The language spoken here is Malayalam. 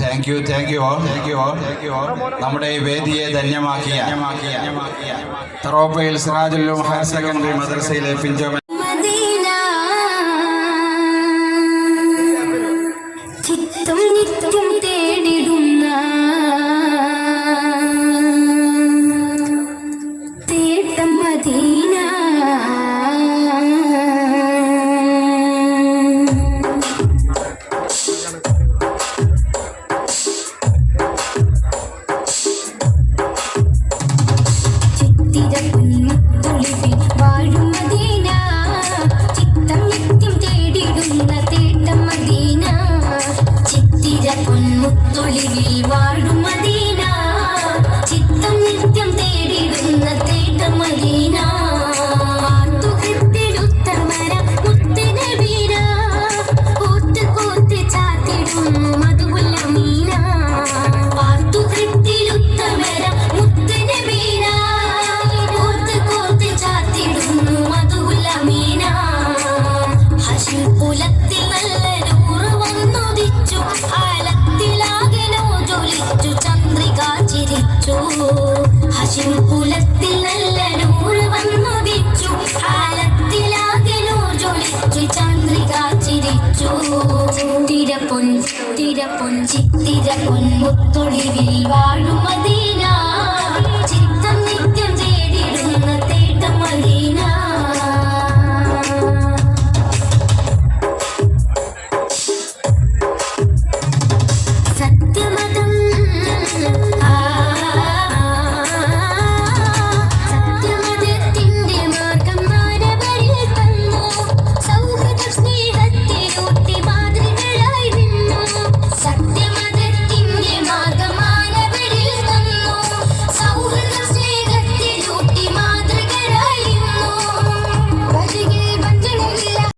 Thank you thank you all thank you all thank you all നമ്മുടെ ഈ വേദിയെ ധന്യമാക്കിയ ധന്യമാക്കിയ. ധന്യമാക്കിയ തറോപ്പയിൽ സിറാജുല്ലും ഹയർ സെക്കൻഡറി മദ്രസയിലെ പിഞ്ചോമൻ முத்தொழில் வாழும் പൊൻ ചിത്തിര പൊൻ ചിത്തിര മുത്തൊളിവിൽ വാഴുമതീനാ